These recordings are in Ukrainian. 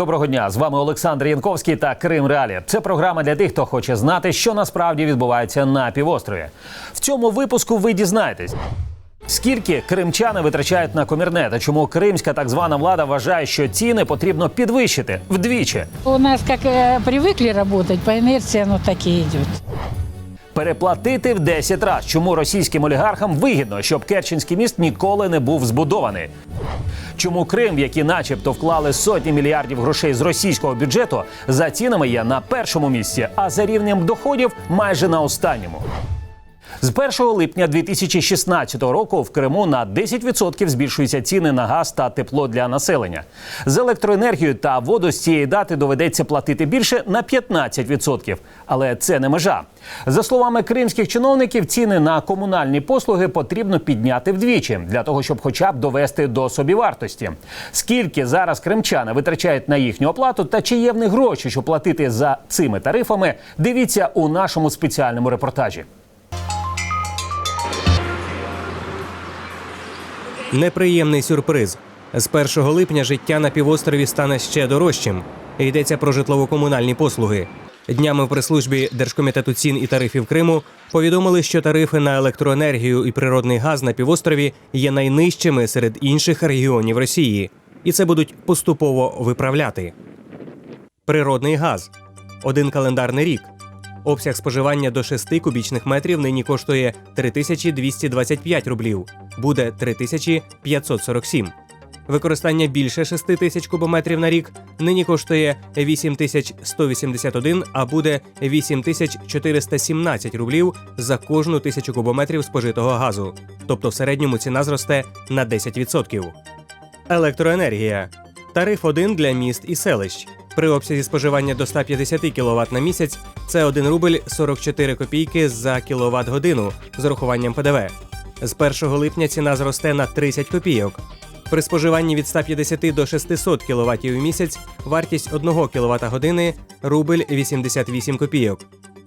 Доброго дня! З вами Олександр Янковський та Крим Реалі. Це програма для тих, хто хоче знати, що насправді відбувається на півострові. В цьому випуску ви дізнаєтесь. Скільки кримчани витрачають на комірне та чому кримська так звана влада вважає, що ціни потрібно підвищити вдвічі? У нас как э, привыкли работать, по инерции оно так и идет. Переплатити в 10 разів, чому російським олігархам вигідно, щоб Керченський міст ніколи не був збудований. Чому Крим, який начебто вклали сотні мільярдів грошей з російського бюджету, за цінами є на першому місці, а за рівнем доходів майже на останньому. З 1 липня 2016 року в Криму на 10% збільшуються ціни на газ та тепло для населення. З електроенергією та воду з цієї дати доведеться платити більше на 15%. Але це не межа. За словами кримських чиновників, ціни на комунальні послуги потрібно підняти вдвічі для того, щоб хоча б довести до собівартості. Скільки зараз кримчани витрачають на їхню оплату та чи є в них гроші, щоб платити за цими тарифами, дивіться у нашому спеціальному репортажі. Неприємний сюрприз. З 1 липня життя на півострові стане ще дорожчим. Йдеться про житлово-комунальні послуги. Днями в прес-службі Держкомітету цін і тарифів Криму повідомили, що тарифи на електроенергію і природний газ на півострові є найнижчими серед інших регіонів Росії, і це будуть поступово виправляти. Природний газ один календарний рік. Обсяг споживання до 6 кубічних метрів нині коштує 3225 рублів, буде 3547. Використання більше 6 тисяч кубометрів на рік нині коштує 8181, а буде 8417 рублів за кожну тисячу кубометрів спожитого газу. Тобто в середньому ціна зросте на 10%. Електроенергія. Тариф 1 для міст і селищ. При обсязі споживання до 150 кВт на місяць це 1 рубль 44 копійки за кіловат годину з урахуванням ПДВ. З 1 липня ціна зросте на 30 копійок. При споживанні від 150 до 600 кВт в місяць вартість 1 кВт години рубль 88 копійок.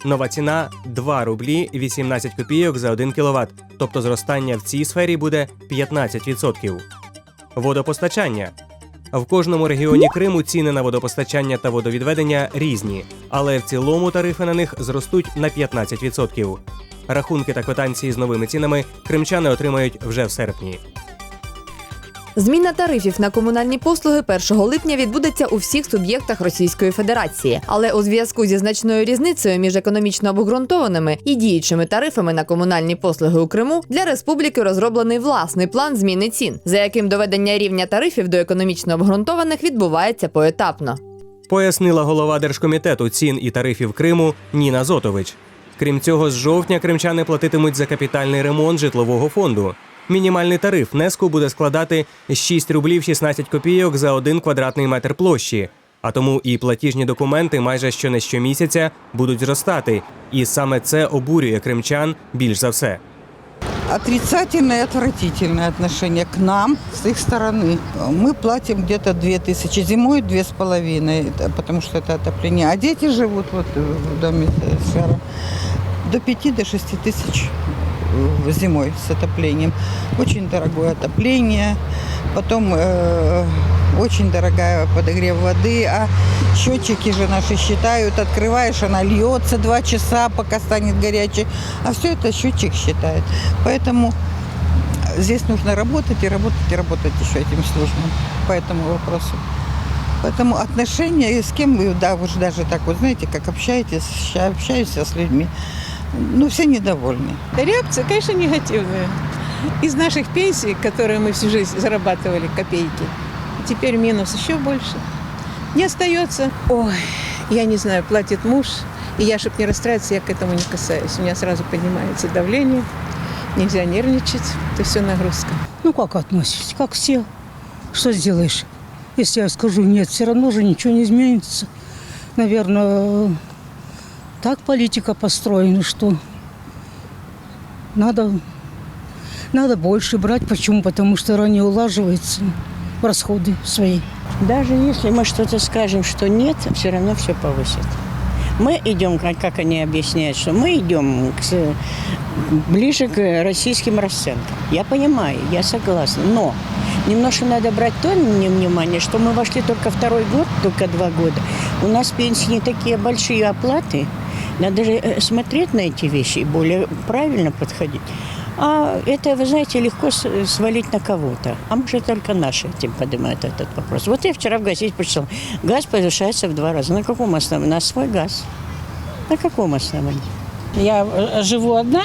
Нова ціна 2 рублі 18 копійок за 1 кВт, тобто зростання в цій сфері буде 15%. Водопостачання. В кожному регіоні Криму ціни на водопостачання та водовідведення різні, але в цілому тарифи на них зростуть на 15%. Рахунки та квитанції з новими цінами кримчани отримають вже в серпні. Зміна тарифів на комунальні послуги 1 липня відбудеться у всіх суб'єктах Російської Федерації, але у зв'язку зі значною різницею між економічно обґрунтованими і діючими тарифами на комунальні послуги у Криму для республіки розроблений власний план зміни цін, за яким доведення рівня тарифів до економічно обґрунтованих відбувається поетапно. Пояснила голова Держкомітету цін і тарифів Криму Ніна Зотович. Крім цього, з жовтня кримчани платитимуть за капітальний ремонт житлового фонду. Мінімальний тариф внеску буде складати 6 рублів 16 копійок за один квадратний метр площі. А тому і платіжні документи майже що не щомісяця будуть зростати. І саме це обурює кримчан більш за все. отрицательное и отвратительное отношение к нам с их стороны. Мы платим где-то 2000, зимой две с половиной, это потому что это отопление. А дети живут вот в доме Сфера до 5 до 6 тысяч э, зимой с отоплением. Очень дорогое отопление, потом э, очень дорогая подогрев воды, а счетчики же наши считают, открываешь, она льется два часа, пока станет горячей, а все это счетчик считает. Поэтому здесь нужно работать и работать и работать еще этим службам по этому вопросу. Поэтому отношения, и с кем вы, да, вы же даже так вот, знаете, как общаетесь, ща- общаюсь я с людьми, ну, все недовольны. Реакция, конечно, негативная. Из наших пенсий, которые мы всю жизнь зарабатывали копейки, теперь минус еще больше. Не остается. Ой, я не знаю, платит муж, и я, чтобы не расстраиваться, я к этому не касаюсь. У меня сразу поднимается давление, нельзя нервничать, это все нагрузка. Ну как относитесь? Как все. Что сделаешь? Если я скажу нет, все равно же ничего не изменится. Наверное, так политика построена, что надо, надо больше брать. Почему? Потому что ранее улаживаются расходы свои. Даже если мы что-то скажем, что нет, все равно все повысит. Мы идем, как, они объясняют, что мы идем к, ближе к российским расценкам. Я понимаю, я согласна. Но немножко надо брать то внимание, что мы вошли только второй год, только два года. У нас пенсии не такие большие оплаты. Надо же э, смотреть на эти вещи и более правильно подходить. А это, вы знаете, легко свалить на кого-то. А может, только наши этим поднимают этот вопрос. Вот я вчера в газете прочитала. Газ повышается в два раза. На каком основании? На свой газ. На каком основании? Я э, живу одна.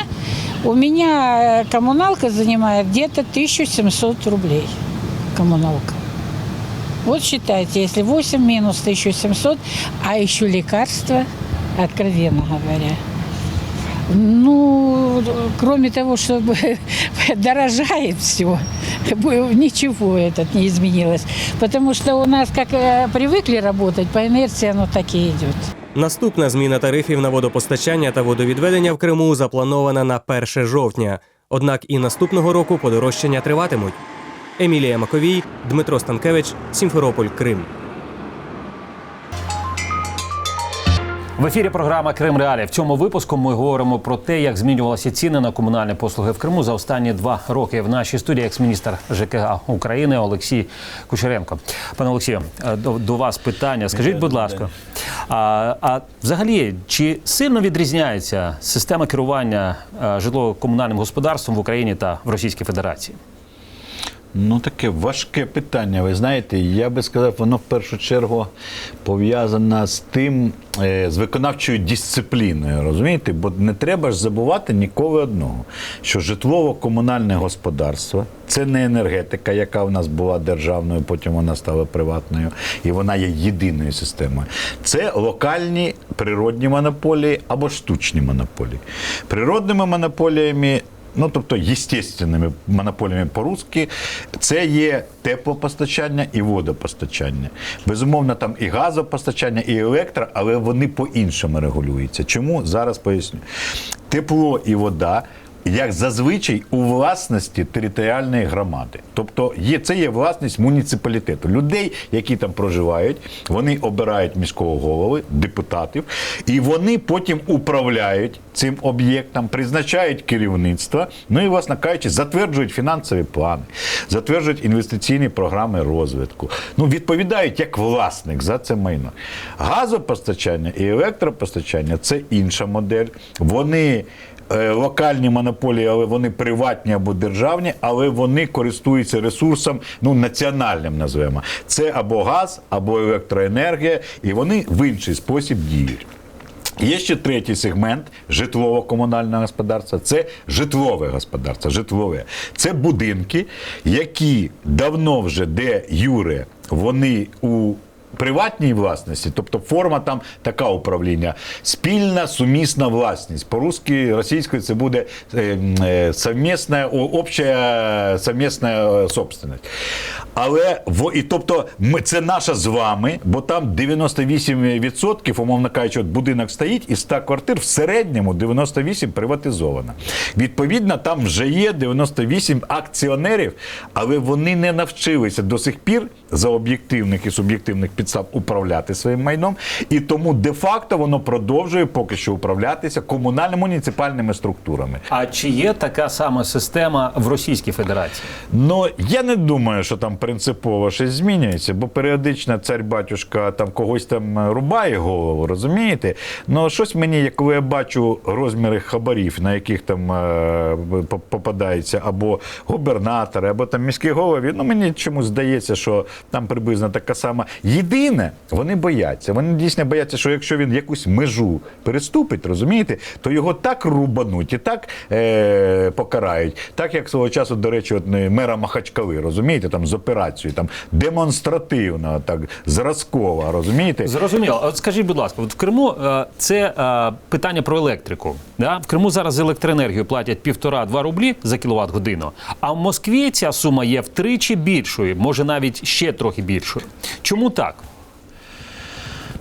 У меня э, коммуналка занимает где-то 1700 рублей. Коммуналка. Вот считайте, если 8 минус 1700, а еще лекарства, откровенно говоря. Ну, кроме того, что дорожает все, ничего этот не изменилось. Потому что у нас, как э, привыкли работать, по инерции оно так и идет. Наступна зміна тарифів на водопостачання та водовідведення в Криму запланована на 1 жовтня. Однак і наступного року подорожчання триватимуть. Емілія Маковій, Дмитро Станкевич, Сімферополь, Крим. В ефірі програма Крим Реалі. В цьому випуску ми говоримо про те, як змінювалися ціни на комунальні послуги в Криму за останні два роки. В нашій студії екс-міністр ЖКГ України Олексій Кучеренко. Пане Олексію, е, до, до вас питання. Скажіть, будь ласка, а, а взагалі чи сильно відрізняється система керування е, житлово-комунальним господарством в Україні та в Російській Федерації? Ну, таке важке питання. Ви знаєте, я би сказав, воно в першу чергу пов'язане з тим, е, з виконавчою дисципліною. Розумієте? Бо не треба ж забувати ніколи одного, що житлово-комунальне господарство це не енергетика, яка в нас була державною, потім вона стала приватною, і вона є єдиною системою. Це локальні природні монополії або штучні монополії. Природними монополіями ну тобто єстественними монополіями по-русски, це є теплопостачання і водопостачання. Безумовно, там і газопостачання, і електро, але вони по-іншому регулюються. Чому? Зараз поясню. Тепло і вода. Як зазвичай у власності територіальної громади, тобто є це є власність муніципалітету. Людей, які там проживають, вони обирають міського голови, депутатів, і вони потім управляють цим об'єктом, призначають керівництво. Ну і, власне кажучи, затверджують фінансові плани, затверджують інвестиційні програми розвитку. Ну відповідають як власник за це майно. Газопостачання і електропостачання це інша модель. Вони локальні монополії, але вони приватні або державні, але вони користуються ресурсом ну, національним, назвемо. Це або газ, або електроенергія, і вони в інший спосіб діють. Є ще третій сегмент житлово-комунального господарства. Це житлове господарство. Житлове. Це будинки, які давно вже де юре, вони у приватній власності, тобто форма там така управління, спільна сумісна власність. По-русски, російською це буде е, е, совмісна, обща совмісна е, собственность. Але і тобто це наша з вами, бо там 98%, умовно кажучи, от будинок стоїть, і 100 квартир в середньому 98 приватизовано. Відповідно, там вже є 98 акціонерів, але вони не навчилися до сих пір за об'єктивних і суб'єктивних підстав управляти своїм майном. І тому де-факто воно продовжує поки що управлятися комунально-муніципальними структурами. А чи є така сама система в Російській Федерації? Ну я не думаю, що там принципово щось змінюється, бо періодично цар-батюшка там когось там рубає голову, розумієте? Ну щось мені, коли я бачу розміри хабарів, на яких там е, попадається або губернатори, або там міські голови, ну мені чомусь здається, що там приблизно така сама. Єдине, вони бояться. Вони дійсно бояться, що якщо він якусь межу переступить, розумієте, то його так рубануть і так е, покарають, так як свого часу, до речі, от е, мера Махачкали, розумієте, там з операцією, там демонстративно, так зразково, розумієте? Зрозуміло. От скажіть, будь ласка, от в Криму е, це е, питання про електрику. Да? В Криму зараз за електроенергію платять півтора-два рублі за кіловат годину. А в Москві ця сума є втричі більшою, може навіть ще трохи більшою. Чому так?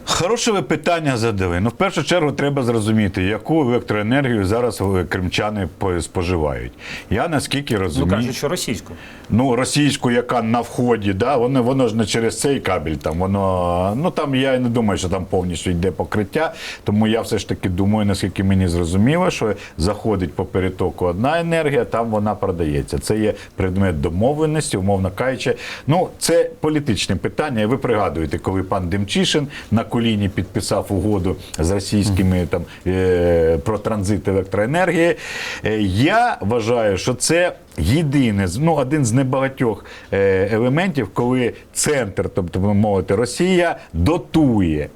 Хороше ви питання задали. Ну, в першу чергу, треба зрозуміти, яку електроенергію зараз е, кримчани по- споживають. Я наскільки Ну кажуть, що російську. Ну, російську, яка на вході, да, воно, воно ж не через цей кабель. Там, воно, ну, там я не думаю, що там повністю йде покриття. Тому я все ж таки думаю, наскільки мені зрозуміло, що заходить по перетоку одна енергія, там вона продається. Це є предмет домовленості, умовно кажучи. Ну, це політичне питання. Ви пригадуєте, коли пан Демчишин на коліні підписав угоду з російськими там е, про транзит електроенергії. Е, я вважаю, що це єдине, ну, один з небагатьох е, елементів, коли центр, тобто мовити, Росія дотує.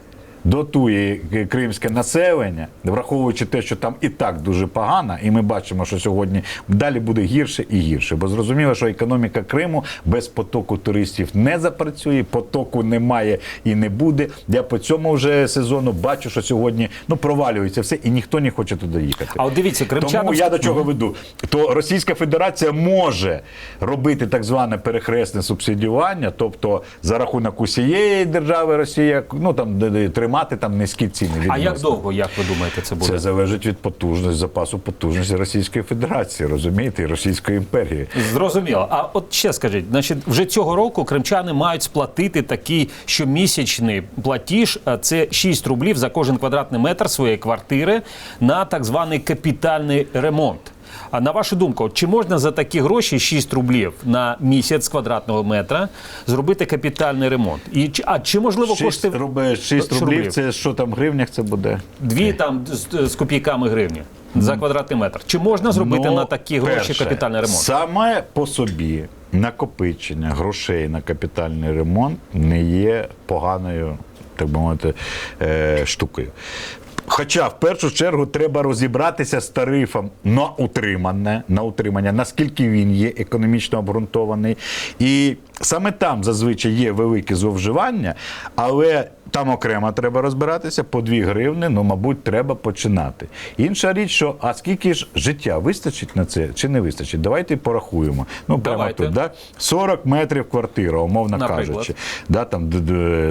Дотує кримське населення, враховуючи те, що там і так дуже погано, і ми бачимо, що сьогодні далі буде гірше і гірше. Бо зрозуміло, що економіка Криму без потоку туристів не запрацює, потоку немає і не буде. Я по цьому вже сезону бачу, що сьогодні ну провалюється все, і ніхто не хоче туди їхати. А от дивіться, кримчанам... Тому я до чого веду? То Російська Федерація може робити так зване перехресне субсидіювання, тобто за рахунок усієї держави Росія, ну там де тримати там низькі ціни. А як довго, як ви думаєте, це буде? Це залежить від потужності запасу потужності Російської Федерації, розумієте, і Російської імперії. Зрозуміло. А от ще скажіть, значить, вже цього року кримчани мають сплатити такий щомісячний платіж. а Це 6 рублів за кожен квадратний метр своєї квартири на так званий капітальний ремонт. А на вашу думку, чи можна за такі гроші 6 рублів на місяць квадратного метра зробити капітальний ремонт? І чи- а чи можливо 6 кошти рублів, 6 рублів, це що там в гривнях це буде? дві там з, з копійками гривні за квадратний метр? Чи можна зробити Ну, на такі гроші перше, капітальний ремонт? Саме по собі накопичення грошей на капітальний ремонт не є поганою, так би мовити, е, штукою. Хоча в першу чергу треба розібратися з тарифом на утримання, на утримання, наскільки він є економічно обґрунтований. І саме там зазвичай є велике зловживання, але там окремо треба розбиратися по 2 гривни, ну, мабуть, треба починати. Інша річ, що а скільки ж життя вистачить на це чи не вистачить? Давайте порахуємо. Ну, прямо Давайте. тут, да? 40 метрів квартира, умовно Наприклад. кажучи. Да, там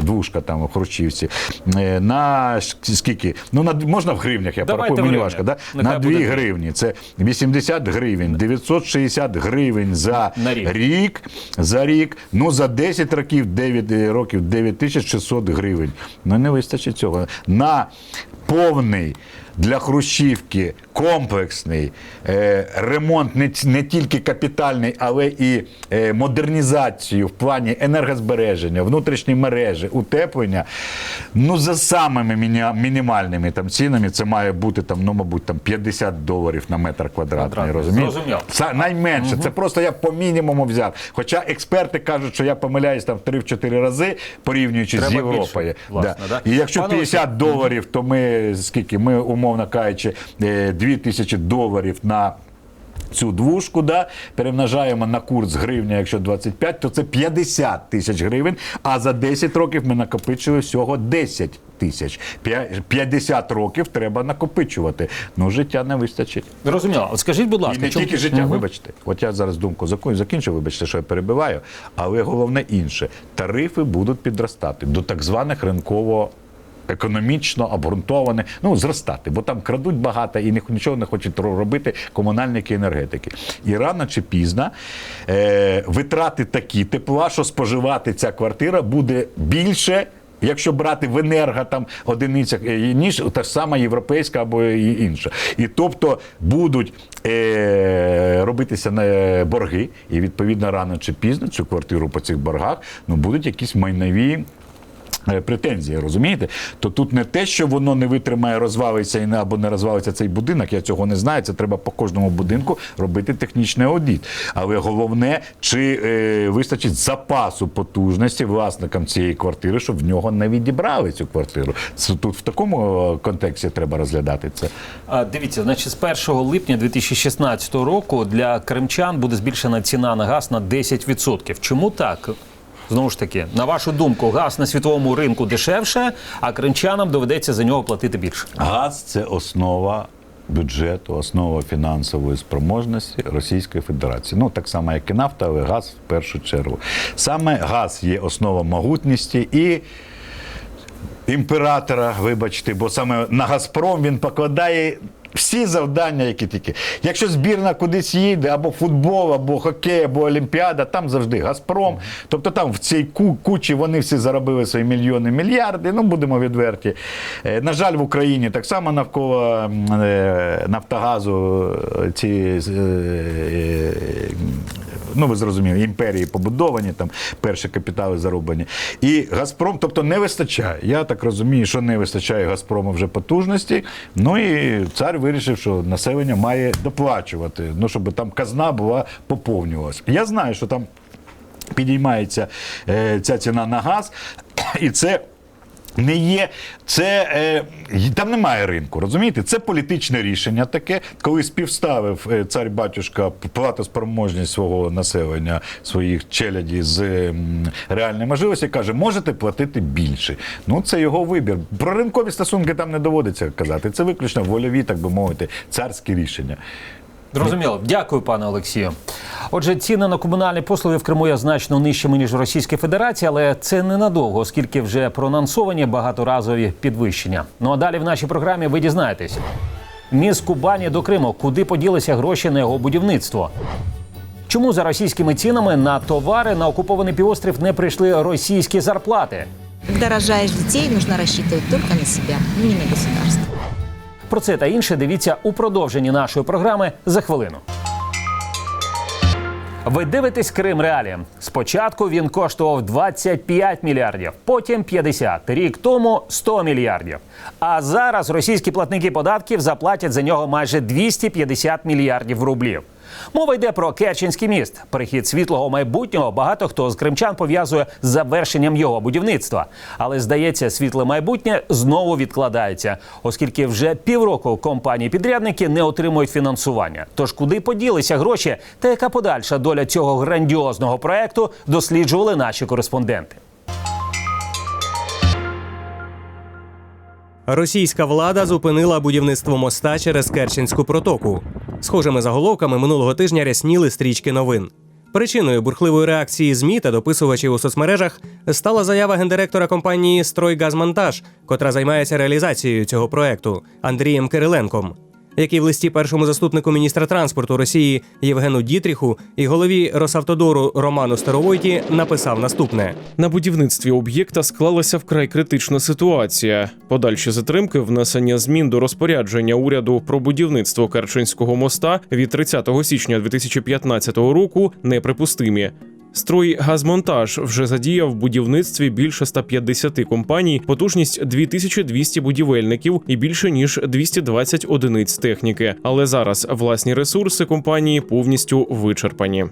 двушка там у Хрущівці. Е, На скільки? Ну, на, можна в гривнях, я Давайте порахую, мені важко. Да? Нехай На 2 буде гривні. Це 80 гривень, 960 гривень за На рік. рік. За рік. Ну, за 10 років, 9 років, 9600 гривень. Ну, не вистачить цього. На повний для Хрущівки комплексний е, ремонт не, не тільки капітальний, але і е, модернізацію в плані енергозбереження, внутрішні мережі, утеплення. Ну, за самими міня- мінімальними там цінами це має бути там, ну, мабуть, там 50 доларів на метр квадратний. Розумієте? Це найменше. Це просто я по мінімуму взяв. Хоча експерти кажуть, що я помиляюсь там в 3-4 рази, порівнюючи з Європою. більше, власне, да? І якщо Пане 50 доларів, то ми скільки? Ми, умовно кажучи, 2 тисячі доларів на. Цю двушку да, перемножаємо на курс гривня, якщо 25, то це 50 тисяч гривень. А за 10 років ми накопичили всього 10 тисяч. 50 років треба накопичувати. Ну, життя не вистачить. Зрозуміло. От скажіть, будь І ласка, не чому- тільки життя, Мгм. вибачте. От я зараз думку закінчу, вибачте, що я перебиваю, але головне інше. Тарифи будуть підростати до так званих ринково. Економічно обґрунтованих, ну зростати, бо там крадуть багато і ні- нічого не хочуть робити комунальники енергетики. І рано чи пізно е, витрати такі тепла, що споживати ця квартира буде більше. Якщо брати в енерго там одиницях, е, ніж та ж сама європейська або інша. І тобто будуть е, робитися е, борги, і відповідно рано чи пізно цю квартиру по цих боргах ну, будуть якісь майнові. Е, Претензії, розумієте? То тут не те, що воно не витримає, розвалиться і не або не розвалиться цей будинок. Я цього не знаю. Це треба по кожному будинку робити технічний аудит. Але головне, чи е, вистачить запасу потужності власникам цієї квартири, щоб в нього не відібрали цю квартиру. Це тут в такому е, контексті треба розглядати це. А, Дивіться, значить, з 1 липня 2016 року для кримчан буде збільшена ціна на газ на 10%. Чому так? Знову ж таки, на вашу думку, газ на світовому ринку дешевше, а кримчанам доведеться за нього платити більше. Газ це основа бюджету, основа фінансової спроможності Російської Федерації. Ну так само, як і нафта, але газ в першу чергу. Саме газ є основа могутності і. імператора, вибачте, бо саме на Газпром він покладає. Всі завдання, які тільки. Якщо збірна кудись їде, або футбол, або хокей, або Олімпіада, там завжди Газпром. Тобто там в цій кучі вони всі заробили свої мільйони, мільярди. Ну, будемо відверті. Е, На жаль, в Україні так само навколо е, Нафтогазу е, ці. Ну, ви зрозуміли, імперії побудовані, там перші капітали зароблені. І Газпром, тобто не вистачає. Я так розумію, що не вистачає Газпрому вже потужності. Ну і цар вирішив, що населення має доплачувати, ну, щоб там казна була поповнювалася. Я знаю, що там підіймається е, ця ціна на газ, і це. Не є, це е, там немає ринку, розумієте? Це політичне рішення таке, коли співставив е, цар батюшка платоспроможність свого населення, своїх челяді з м, реальною можливості, каже, можете платити більше. Ну це його вибір. Про ринкові стосунки там не доводиться казати. Це виключно вольові, так би мовити, царські рішення. Зрозуміло. Дякую, пане Олексію. Отже, ціни на комунальні послуги в Криму є значно нижчими ніж в Російській Федерації, але це ненадовго, оскільки вже проанонсовані багаторазові підвищення. Ну а далі в нашій програмі ви дізнаєтесь. Міст Кубані до Криму, куди поділися гроші на його будівництво. Чому за російськими цінами на товари на окупований півострів не прийшли російські зарплати? Когда рожаешь детей, нужно рассчитывать на себя, не на государство. Про це та інше дивіться у продовженні нашої програми за хвилину. Ви дивитесь Крим Реалі. Спочатку він коштував 25 мільярдів, потім 50, рік тому 100 мільярдів. А зараз російські платники податків заплатять за нього майже 250 мільярдів рублів. Мова йде про Керченський міст. Перехід світлого майбутнього багато хто з кримчан пов'язує з завершенням його будівництва. Але здається, світле майбутнє знову відкладається, оскільки вже півроку компанії-підрядники не отримують фінансування. Тож куди поділися гроші та яка подальша доля цього грандіозного проекту досліджували наші кореспонденти. Російська влада зупинила будівництво моста через Керченську протоку. Схожими заголовками минулого тижня рясніли стрічки новин. Причиною бурхливої реакції ЗМІ та дописувачів у соцмережах стала заява гендиректора компанії «Стройгазмонтаж», котра займається реалізацією цього проекту Андрієм Кириленком, який в листі першому заступнику міністра транспорту Росії Євгену Дітріху і голові Росавтодору Роману Старовойті написав наступне: На будівництві об'єкта склалася вкрай критична ситуація. Подальші затримки внесення змін до розпорядження уряду про будівництво Керченського моста від 30 січня 2015 року неприпустимі. Строй газмонтаж вже задіяв в будівництві більше 150 компаній, потужність 2200 будівельників і більше ніж 220 одиниць техніки. Але зараз власні ресурси компанії повністю вичерпані.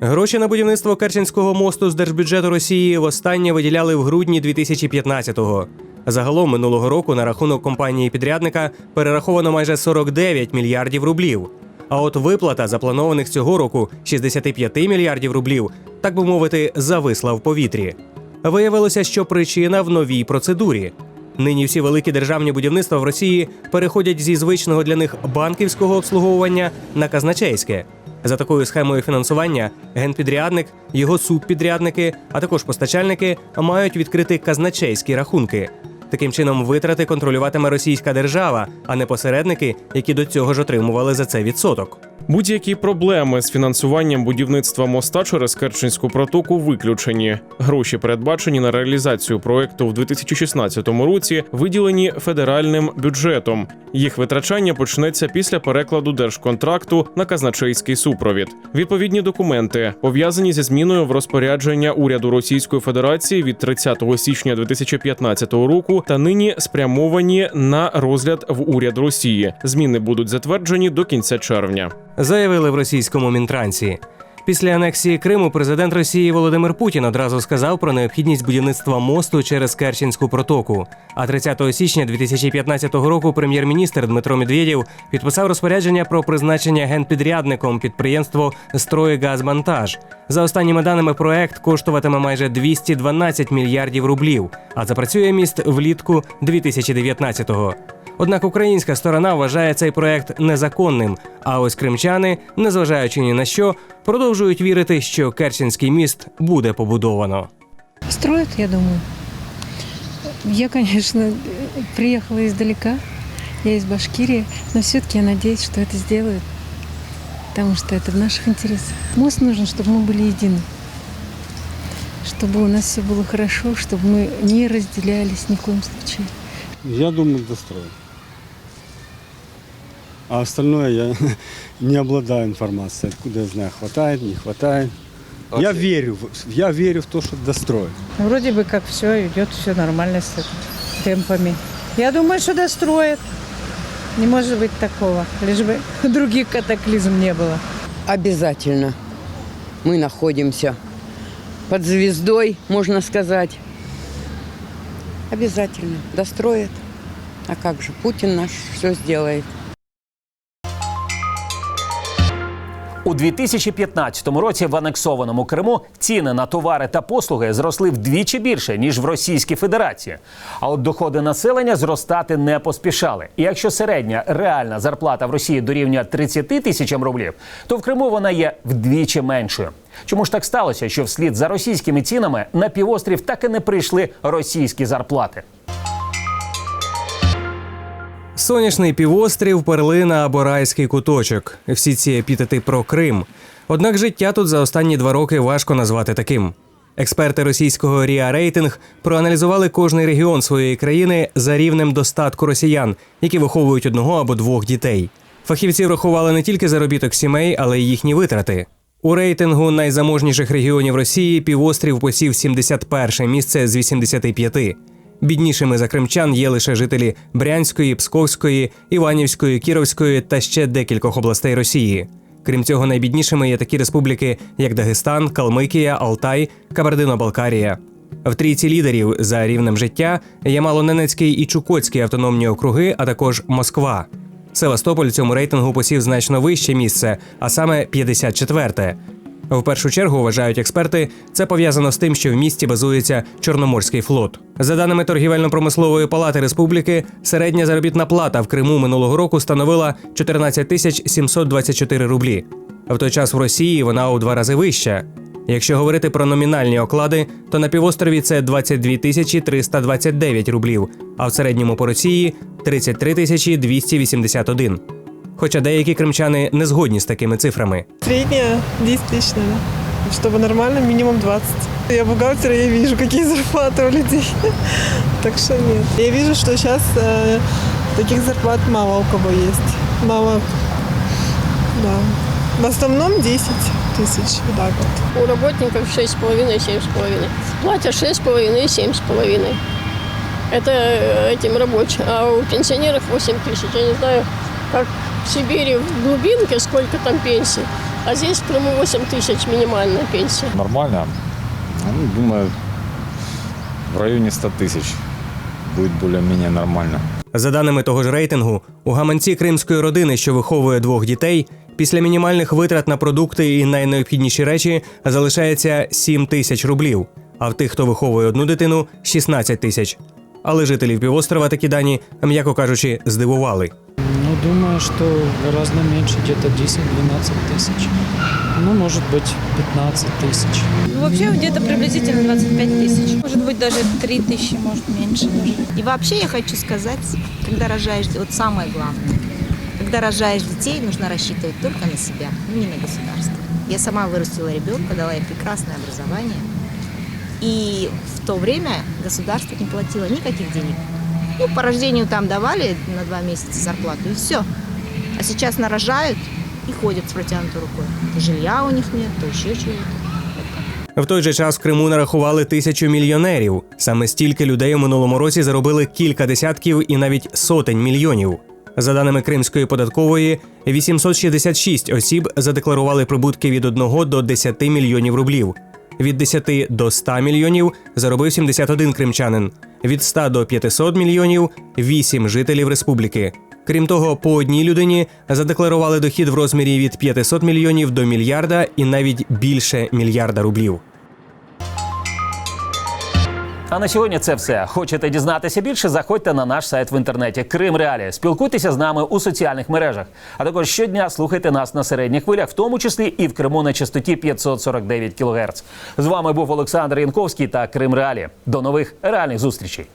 Гроші на будівництво Керченського мосту з держбюджету Росії востаннє виділяли в грудні 2015-го. Загалом минулого року на рахунок компанії підрядника перераховано майже 49 мільярдів рублів. А от виплата запланованих цього року 65 мільярдів рублів, так би мовити, зависла в повітрі. Виявилося, що причина в новій процедурі. Нині всі великі державні будівництва в Росії переходять зі звичного для них банківського обслуговування на казначейське. За такою схемою фінансування генпідрядник, його субпідрядники, а також постачальники мають відкрити казначейські рахунки. Таким чином, витрати контролюватиме російська держава, а не посередники, які до цього ж отримували за це відсоток. Будь-які проблеми з фінансуванням будівництва моста через Керченську протоку виключені. Гроші, передбачені на реалізацію проекту в 2016 році, виділені федеральним бюджетом. Їх витрачання почнеться після перекладу держконтракту на казначейський супровід. Відповідні документи пов'язані зі зміною в розпорядження уряду Російської Федерації від 30 січня 2015 року та нині спрямовані на розгляд в уряд Росії. Зміни будуть затверджені до кінця червня. Заявили в російському мінтрансі. Після анексії Криму президент Росії Володимир Путін одразу сказав про необхідність будівництва мосту через Керченську протоку. А 30 січня 2015 року прем'єр-міністр Дмитро Медведєв підписав розпорядження про призначення генпідрядником підприємство «Стройгазмонтаж». За останніми даними, проект коштуватиме майже 212 мільярдів рублів, а запрацює міст влітку 2019-го. Однак українська сторона вважає цей проект незаконним. А ось кримчани, незважаючи ні на що, продовжують вірити, що Керченський міст буде побудовано. Строят, я думаю. Я, конечно, э, приехала издалека, я из Башкирии, но все-таки я надеюсь, что это сделают, потому что это в наших интересах. Мост нужен, чтобы мы были едины, чтобы у нас все было хорошо, чтобы мы не разделялись ни в коем случае. Я думаю, достроят. А остальное я не обладаю информацией. Откуда я знаю, хватает, не хватает. Я верю, в- я верю в то, что достроят. Вроде бы как все идет, все нормально с темпами. Я думаю, что достроят. Не может быть такого, лишь бы других катаклизм не было. Обязательно. Мы находимся под звездой, можно сказать. Обязательно. Достроят. А как же, Путин наш все сделает. У 2015 році в анексованому Криму ціни на товари та послуги зросли вдвічі більше ніж в Російській Федерації. А от доходи населення зростати не поспішали. І якщо середня реальна зарплата в Росії дорівнює 30 тисячам рублів, то в Криму вона є вдвічі меншою. Чому ж так сталося, що вслід за російськими цінами на півострів так і не прийшли російські зарплати? Сонячний півострів, перлина або райський куточок. Всі ці епітети про Крим. Однак життя тут за останні два роки важко назвати таким. Експерти російського Ріа Рейтинг проаналізували кожний регіон своєї країни за рівнем достатку росіян, які виховують одного або двох дітей. Фахівці врахували не тільки заробіток сімей, але й їхні витрати. У рейтингу найзаможніших регіонів Росії півострів посів 71 місце з 85. Біднішими за кримчан є лише жителі Брянської, Псковської, Іванівської, Кіровської та ще декількох областей Росії. Крім цього, найбіднішими є такі республіки, як Дагестан, Калмикія, Алтай, Кабардино-Балкарія. В трійці лідерів за рівнем життя є Малоненецький і Чукотський автономні округи, а також Москва. Севастополь цьому рейтингу посів значно вище місце, а саме 54-те. В першу чергу вважають експерти, це пов'язано з тим, що в місті базується Чорноморський флот. За даними торгівельно-промислової палати республіки, середня заробітна плата в Криму минулого року становила 14 тисяч 724 рублі. В той час в Росії вона у два рази вища. Якщо говорити про номінальні оклади, то на півострові це 22 тисячі 329 рублів, а в середньому по Росії 33 тисячі 281. Хоча деякі кримчани не згодні з такими цифрами. Средняя 10 тысяч, наверное. Чтобы нормально, минимум 20. Я бухгалтер, я вижу, какие зарплаты у людей. Так что нет. Я вижу, что сейчас таких зарплат мало у кого есть. Мало, да. В основном 10 тысяч, вот так вот. У работников 6,5-7,5. Платят 6,5-7,5. Это э, этим рабочим. А у пенсионеров 8 тысяч. Я не знаю, как в Сибири в глубинке, сколько там пенсий. А здесь в Крыму 8 тысяч минимальная пенсия. Нормально. Ну, думаю, в районе 100 тысяч будет более-менее нормально. За даними того ж рейтингу, у гаманці кримської родини, що виховує двох дітей, після мінімальних витрат на продукти і найнеобхідніші речі залишається 7 тисяч рублів, а в тих, хто виховує одну дитину 16 тисяч. Але жителів півострова такі дані, м'яко кажучи, здивували. Ну, думаю, что гораздо меньше, где-то 10-12 тысяч. Ну, может быть, 15 тысяч. Ну, вообще где-то приблизительно 25 тысяч. Может быть, даже 3 тысячи, может, меньше даже. И вообще я хочу сказать, когда рожаешь, вот самое главное, когда рожаешь детей, нужно рассчитывать только на себя, не на государство. Я сама вырастила ребенка, дала ей прекрасное образование. И в то время государство не платило никаких денег. Ну, по рождению там давали на два месяца зарплату, и все. А сейчас нарожают и ходят с протянутой рукой. То жилья у них нет, то еще чего-то. В той же час в Криму нарахували тисячу мільйонерів. Саме стільки людей у минулому році заробили кілька десятків і навіть сотень мільйонів. За даними Кримської податкової, 866 осіб задекларували прибутки від 1 до 10 мільйонів рублів. Від 10 до 100 мільйонів заробив 71 кримчанин. Від 100 до 500 мільйонів 8 жителів республіки. Крім того, по одній людині задекларували дохід в розмірі від 500 мільйонів до мільярда і навіть більше мільярда рублів. А на сьогодні це все. Хочете дізнатися більше? Заходьте на наш сайт в інтернеті Крим Реалі. Спілкуйтеся з нами у соціальних мережах. А також щодня слухайте нас на середніх хвилях, в тому числі і в Криму на частоті 549 кГц. З вами був Олександр Янковський та Крим Реалі. До нових реальних зустрічей.